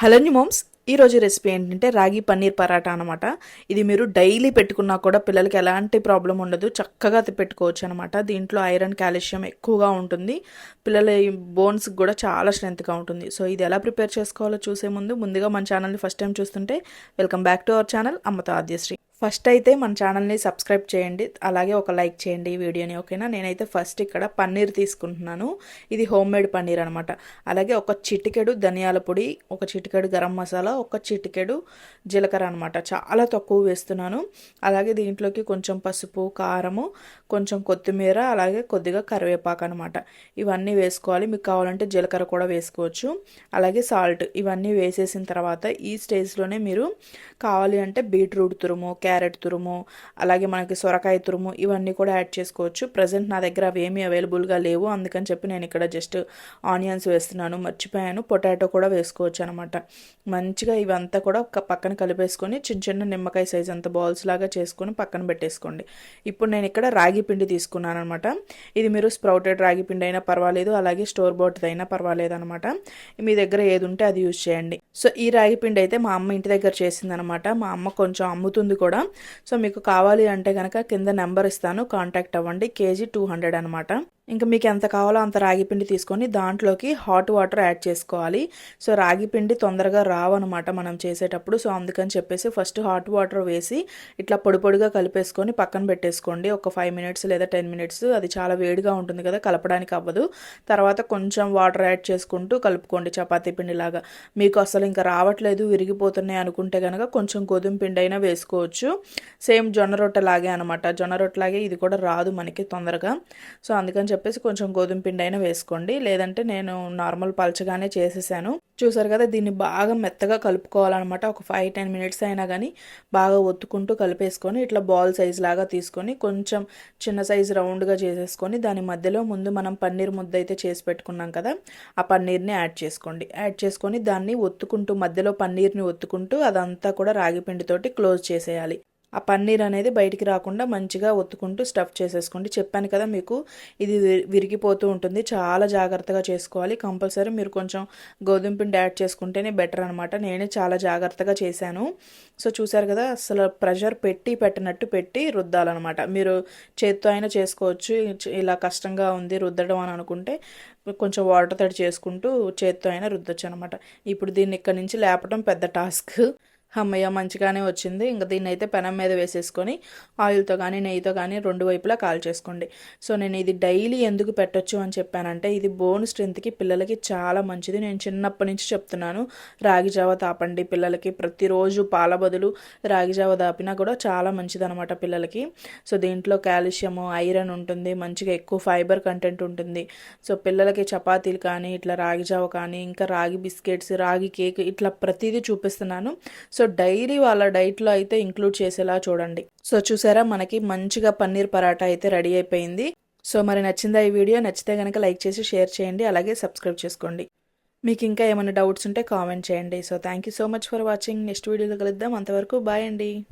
Hello moms. ఈరోజు recipe ఏంటంటే రాగి పన్నీర్ పరాటా అనమాట ఇది మీరు డైలీ పెట్టుకున్నా కూడా పిల్లలకి ఎలాంటి ప్రాబ్లం ఉండదు. చక్కగా అది పెట్టుకోవచ్చు అనమాట దీంట్లో ఐరన్ కాల్షియం ఎక్కువగా ఉంటుంది. పిల్లల బోన్స్కి కూడా చాలా స్ట్రెంత్గా ఉంటుంది. సో ఇది ఎలా ప్రిపేర్ చేసుకోవాలో చూసే ముందు ముందుగా మన ఛానల్ని ఫస్ట్ టైం చూస్తుంటే welcome back to our channel. అమ్మతో ఆద్యశ్రీ. ఫస్ట్ అయితే మన ఛానల్ని సబ్స్క్రైబ్ చేయండి. అలాగే ఒక లైక్ చేయండి ఈ వీడియోని ఓకేనా? నేనైతే ఫస్ట్ ఇక్కడ పన్నీర్ తీసుకుంటున్నాను. ఇది హోమ్ మేడ్ పన్నీర్ అనమాట అలాగే ఒక చిటికెడు ధనియాల పొడి ఒక చిటికెడు గరం మసాలా ఒక చిటికెడు జీలకర్ర అనమాట చాలా తక్కువ వేస్తున్నాను. అలాగే దీంట్లోకి కొంచెం పసుపు కారము కొంచెం కొత్తిమీర అలాగే కొద్దిగా కరివేపాకు అనమాట ఇవన్నీ వేసుకోవాలి. మీకు కావాలంటే జీలకర్ర కూడా వేసుకోవచ్చు. అలాగే సాల్ట్ ఇవన్నీ వేసేసిన తర్వాత ఈ స్టేజ్లోనే మీరు కావాలి అంటే బీట్రూట్ తురుము క్యారెట్ తురుము అలాగే మనకి సొరకాయ తురుము ఇవన్నీ కూడా యాడ్ చేసుకోవచ్చు. ప్రజెంట్ నా దగ్గర అవి ఏమీ అవైలబుల్గా లేవు. అందుకని చెప్పి నేను ఇక్కడ జస్ట్ ఆనియన్స్ వేస్తున్నాను మర్చిపోయాను. పొటాటో కూడా వేసుకోవచ్చు అనమాట. మంచిగా ఇవంతా కూడా ఒక పక్కన కలిపేసుకొని చిన్న చిన్న నిమ్మకాయ సైజ్ అంత బాల్స్ లాగా చేసుకొని పక్కన పెట్టేసుకోండి. ఇప్పుడు నేను ఇక్కడ రాగి పిండి తీసుకున్నాను అనమాట. ఇది మీరు స్ప్రౌటెడ్ రాగి పిండి అయినా పర్వాలేదు అలాగే స్టోర్ బోట్ అయినా పర్వాలేదు అనమాట మీ దగ్గర ఏది ఉంటే అది యూజ్ చేయండి. సో ఈ రాగి పిండి అయితే మా అమ్మ ఇంటి దగ్గర చేసిందనమాట. మా అమ్మ కొంచెం అమ్ముతుంది కూడా. సో మీకు కావాలి అంటే కనుక కింద నెంబర్ ఇస్తాను కాంటాక్ట్ అవ్వండి. కేజీ టూ హండ్రెడ్ అనమాట. ఇంకా మీకు ఎంత కావాలో అంత రాగి పిండి తీసుకొని దాంట్లోకి హాట్ వాటర్ యాడ్ చేసుకోవాలి. సో రాగి పిండి తొందరగా రావన్నమాట మనం చేసేటప్పుడు. సో అందుకని చెప్పేసి ఫస్ట్ హాట్ వాటర్ వేసి ఇట్లా పొడి పొడిగా కలిపేసుకొని పక్కన పెట్టేసుకోండి. ఒక ఫైవ్ మినిట్స్ లేదా టెన్ మినిట్స్ అది చాలా వేడిగా ఉంటుంది కదా కలపడానికి అవ్వదు. తర్వాత కొంచెం వాటర్ యాడ్ చేసుకుంటూ కలుపుకోండి చపాతీ పిండిలాగా. మీకు అసలు ఇంకా రావట్లేదు విరిగిపోతున్నాయి అనుకుంటే కనుక కొంచెం గోధుమ పిండి అయినా వేసుకోవచ్చు. సేమ్ జొన్న రొట్టెలాగే అనమాట జొన్న రొట్టెలాగే ఇది కూడా రాదు మనకి తొందరగా. సో అందుకని చెప్పేసి కొంచెం గోధుమ పిండి అయినా వేసుకోండి. లేదంటే నేను నార్మల్ పలచగానే చేసేసాను. చూసారు కదా దీన్ని బాగా మెత్తగా కలుపుకోవాలన్నమాట. ఒక ఫైవ్ టెన్ మినిట్స్ అయినా కానీ బాగా ఒత్తుకుంటూ కలిపేసుకొని ఇట్లా బాల్ సైజ్ లాగా తీసుకొని కొంచెం చిన్న సైజు రౌండ్గా చేసేసుకొని దాని మధ్యలో ముందు మనం పన్నీర్ ముద్ద అయితే చేసి పెట్టుకున్నాం కదా ఆ పన్నీర్ని యాడ్ చేసుకోండి. యాడ్ చేసుకొని దాన్ని ఒత్తుకుంటూ మధ్యలో పన్నీర్ని ఒత్తుకుంటూ అదంతా కూడా రాగి పిండితోటి క్లోజ్ చేసేయాలి. ఆ పన్నీర్ అనేది బయటికి రాకుండా మంచిగా ఒత్తుకుంటూ స్టఫ్ చేసేసుకోండి. చెప్పాను కదా మీకు ఇది విరిగిపోతూ ఉంటుంది. చాలా జాగ్రత్తగా చేసుకోవాలి. కంపల్సరీ మీరు కొంచెం గోధుమ పిండి యాడ్ చేసుకుంటేనే బెటర్ అనమాట నేనే చాలా జాగ్రత్తగా చేశాను. సో చూసారు కదా అసలు ప్రెషర్ పెట్టి పెట్టినట్టు పెట్టి రుద్దాలన్నమాట. మీరు చేత్తో అయినా చేసుకోవచ్చు. ఇలా కష్టంగా ఉంది రుద్దడం అని అనుకుంటే కొంచెం వాటర్ తడి చేసుకుంటూ చేత్తో అయినా రుద్దొచ్చు అనమాట ఇప్పుడు దీన్ని ఇక్కడ నుంచి లేపడం పెద్ద టాస్క్. అమ్మయ్య మంచిగానే వచ్చింది. ఇంకా దీన్ని అయితే పెనం మీద వేసేసుకొని ఆయిల్తో కానీ నెయ్యితో కానీ రెండు వైపులా కాల్ చేసుకోండి. సో నేను ఇది డైలీ ఎందుకు పెట్టొచ్చు అని చెప్పానంటే ఇది బోన్ స్ట్రెంత్కి పిల్లలకి చాలా మంచిది. నేను చిన్నప్పటి నుంచి చెప్తున్నాను రాగి జావ తాపండి పిల్లలకి. ప్రతిరోజు పాల బదులు రాగి జావ తాపినా కూడా చాలా మంచిది అనమాట పిల్లలకి. సో దీంట్లో కాల్షియము ఐరన్ ఉంటుంది మంచిగా ఎక్కువ ఫైబర్ కంటెంట్ ఉంటుంది. సో పిల్లలకి చపాతీలు కానీ ఇట్లా రాగి జావ కానీ ఇంకా రాగి బిస్కెట్స్ రాగి కేక్ ఇట్లా ప్రతిదీ చూపిస్తున్నాను. సో డైలీ వాళ్ళ డైట్లో అయితే ఇంక్లూడ్ చేసేలా చూడండి. సో చూసారా? మనకి మంచిగా పన్నీర్ పరాటా అయితే రెడీ అయిపోయింది. సో మరి నచ్చిందా ఈ వీడియో? నచ్చితే కనుక లైక్ చేసి షేర్ చేయండి. అలాగే సబ్స్క్రైబ్ చేసుకోండి. మీకు ఇంకా ఏమైనా డౌట్స్ ఉంటే కామెంట్ చేయండి. So thank you so much for watching next వీడియోలో కలుద్దాం. అంతవరకు బాయ్ అండి.